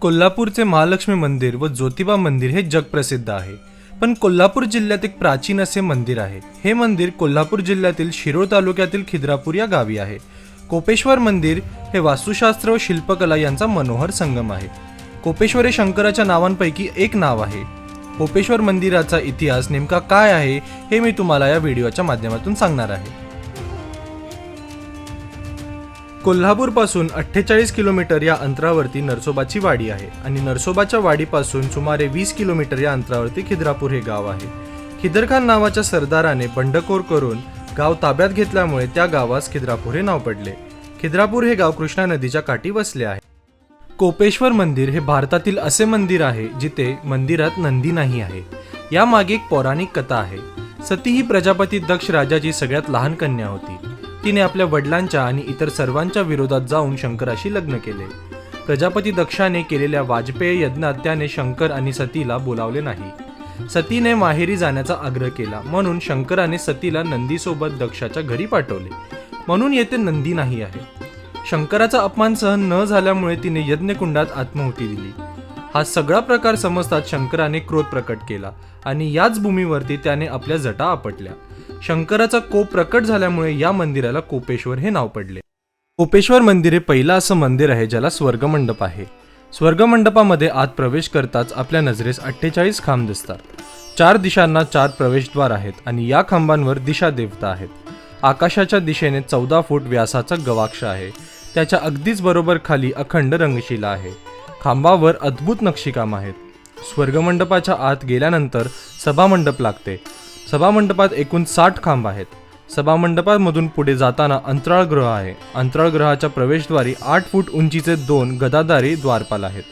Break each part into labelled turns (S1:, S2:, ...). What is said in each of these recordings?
S1: कोल्हापूरचे महालक्ष्मी मंदिर व ज्योतिबा मंदिर हे जगप्रसिद्ध आहे. पण कोल्हापूर जिल्ह्यात एक प्राचीन असे मंदिर आहे. हे मंदिर कोल्हापूर जिल्ह्यातील शिरोळ तालुक्यातील खिद्रापूर या गावी आहे. कोपेश्वर मंदिर हे वास्तुशास्त्र व शिल्पकला यांचा मनोहर संगम आहे. कोपेश्वर हे शंकराच्या नावांपैकी एक नाव आहे. कोपेश्वर मंदिराचा इतिहास नेमका काय आहे हे मी तुम्हाला या व्हिडिओच्या माध्यमातून सांगणार आहे. कोल्हापूरपासून अठ्ठेचाळीस किलोमीटर या अंतरावरती नरसोबाची वाडी आहे आणि नरसोबाच्या वाडीपासून सुमारे वीस किलोमीटर या अंतरावरती खिद्रापूर हे गाव आहे. खिदरखान नावाच्या सरदाराने बंडखोर करून गाव ताब्यात घेतल्यामुळे त्या गावास खिद्रापूर हे नाव पडले. खिद्रापूर हे गाव कृष्णा नदीच्या काठी वसले आहे. कोपेश्वर मंदिर हे भारतातील असे मंदिर आहे जिथे मंदिरात नंदी नाही आहे. यामागे एक पौराणिक कथा आहे. सती ही प्रजापती दक्ष राजाची सगळ्यात लहान कन्या होती. तिने आपल्या वडिलांच्या आणि इतर सर्वांच्या विरोधात जाऊन शंकराशी लग्न केले. प्रजापती दक्षाने केलेल्या वाजपेयी यज्ञात त्याने शंकर आणि सतीला बोलावले नाही. सतीने माहेरी जाण्याचा आग्रह केला म्हणून शंकराने सतीला नंदीसोबत दक्षाच्या घरी पाठवले. म्हणून येथे नंदी नाही आहे. शंकराचा अपमान सहन न झाल्यामुळे तिने यज्ञकुंडात आत्महुती दिली हा सगळा प्रकार समजतात शंकराने क्रोध प्रकट केला आणि याच भूमीवरती त्याने आपल्या जटा आपटल्या. शंकराचा कोप प्रकट झाल्यामुळे या मंदिराला कोपेश्वर हे नाव पडले. कोपेश्वर मंदिर हे पहिलं असं मंदिर आहे ज्याला स्वर्गमंडप आहे. स्वर्गमंडपामध्ये आत प्रवेश करताच आपल्या नजरेस अठ्ठेचाळीस खांब दिसतात. चार दिशांना चार प्रवेशद्वार आहेत आणि या खांबांवर दिशा देवता आहेत. आकाशाच्या दिशेने चौदा फूट व्यासाचा गवाक्ष आहे. त्याच्या अगदीच बरोबर खाली अखंड रंगशिला आहे. खांबावर अद्भुत नक्षीकाम आहेत. स्वर्गमंडपाच्या आत गेल्यानंतर सभामंडप लागते. सभामंडपात एकूण साठ खांब आहेत. सभामंडपामधून पुढे जाताना अंतराळगृह आहे. अंतराळगृहाच्या प्रवेशद्वारी आठ फूट उंचीचे दोन गदादारी द्वारपाल आहेत.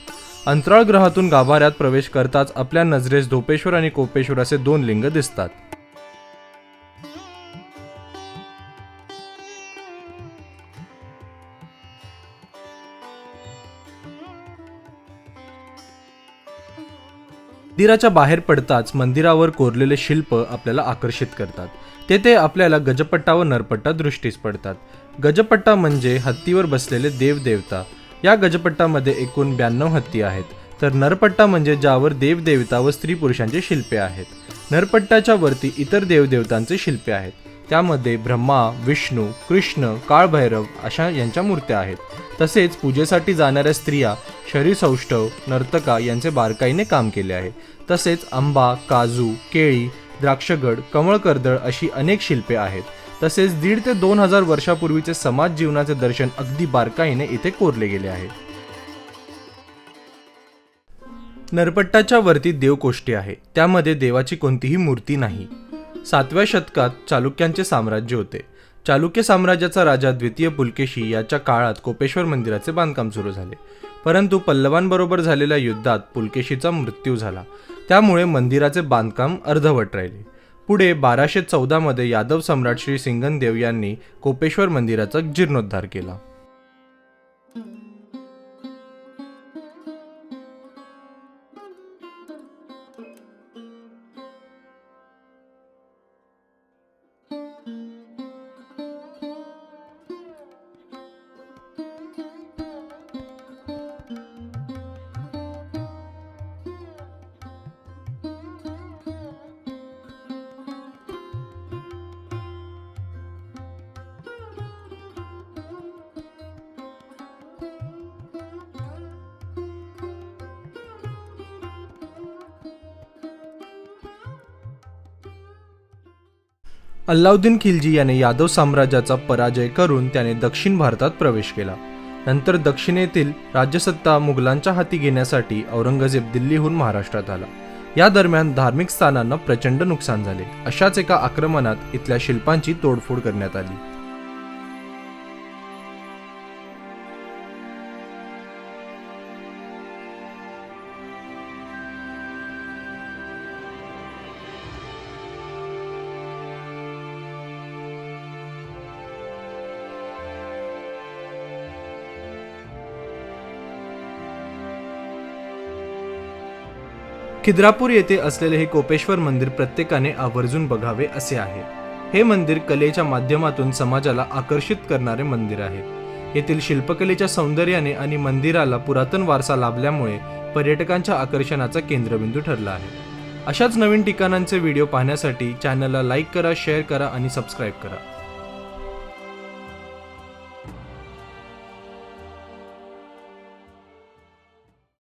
S1: अंतराळगृहातून गाभाऱ्यात प्रवेश करताच आपल्या नजरेस धोपेश्वर आणि कोपेश्वर असे दोन लिंग दिसतात. मंदिराच्या बाहेर पडताच मंदिरावर कोरलेले शिल्प आपल्याला आकर्षित करतात. तेथे आपल्याला गजपट्टा व नरपट्टा दृष्टीस पडतात. गजपट्टा म्हणजे हत्तीवर बसलेले देवदेवता. या गजपट्टामध्ये एकूण ब्याण्णव हत्ती आहेत. तर नरपट्टा म्हणजे ज्यावर देवदेवता व स्त्री पुरुषांचे शिल्पे आहेत. नरपट्टाच्या वरती इतर देवदेवतांचे शिल्पे आहेत. त्यामध्ये ब्रह्मा विष्णू कृष्ण काळभैरव अशा यांच्या मूर्त्या आहेत. तसेच पूजेसाठी जाणाऱ्या स्त्रिया शरीसौष्ठव नर्तका यांचे बारकाईने काम केले आहे. तसेच आंबा काजू केळी द्राक्षगड कमळकर्दळ अशी अनेक शिल्पे आहेत. तसेच दीड ते दोन हजार वर्षापूर्वीचे समाज जीवनाचे दर्शन अगदी बारकाईने इथे कोरले गेले आहे. नरपट्टाच्या वरती देवकोष्टी आहे. त्यामध्ये देवाची कोणतीही मूर्ती नाही. सातव्या शतकात चालुक्यांचे साम्राज्य होते. चालुक्य साम्राज्याचा राजा द्वितीय पुलकेशी याच्या काळात कोपेश्वर मंदिराचे बांधकाम सुरू झाले. परंतु पल्लवांबरोबर झालेल्या युद्धात पुलकेशीचा मृत्यू झाला. त्यामुळे मंदिराचे बांधकाम अर्धवट राहिले. पुढे बाराशे चौदामध्ये यादव सम्राट श्री सिंगनदेव यांनी कोपेश्वर मंदिराचा जीर्णोद्धार केला. अल्लाउद्दीन खिलजी याने यादव साम्राज्याचा पराजय करून त्याने दक्षिण भारतात प्रवेश केला. नंतर दक्षिणेतील राज्यसत्ता मुघलांच्या हाती घेण्यासाठी औरंगजेब दिल्लीहून महाराष्ट्रात आला. या दरम्यान धार्मिक स्थानांना प्रचंड नुकसान झाले. अशाच एका आक्रमणात इथल्या शिल्पांची तोडफोड करण्यात आली. खिद्रापूर येथे असलेले हे कोपेश्वर मंदिर प्रत्येकाने आवर्जून बघावे असे आहे. हे मंदिर कलेच्या माध्यमातून समाजाला आकर्षित करणारे मंदिर आहे. येथील शिल्पकलेच्या सौंदर्याने आणि मंदिराला पुरातन वारसा लाभल्यामुळे पर्यटकांच्या आकर्षणाचा केंद्रबिंदू ठरला आहे. अशाच नवीन ठिकाणांचे व्हिडिओ पाहण्यासाठी चॅनलला लाईक करा शेअर करा आणि सबस्क्राईब करा.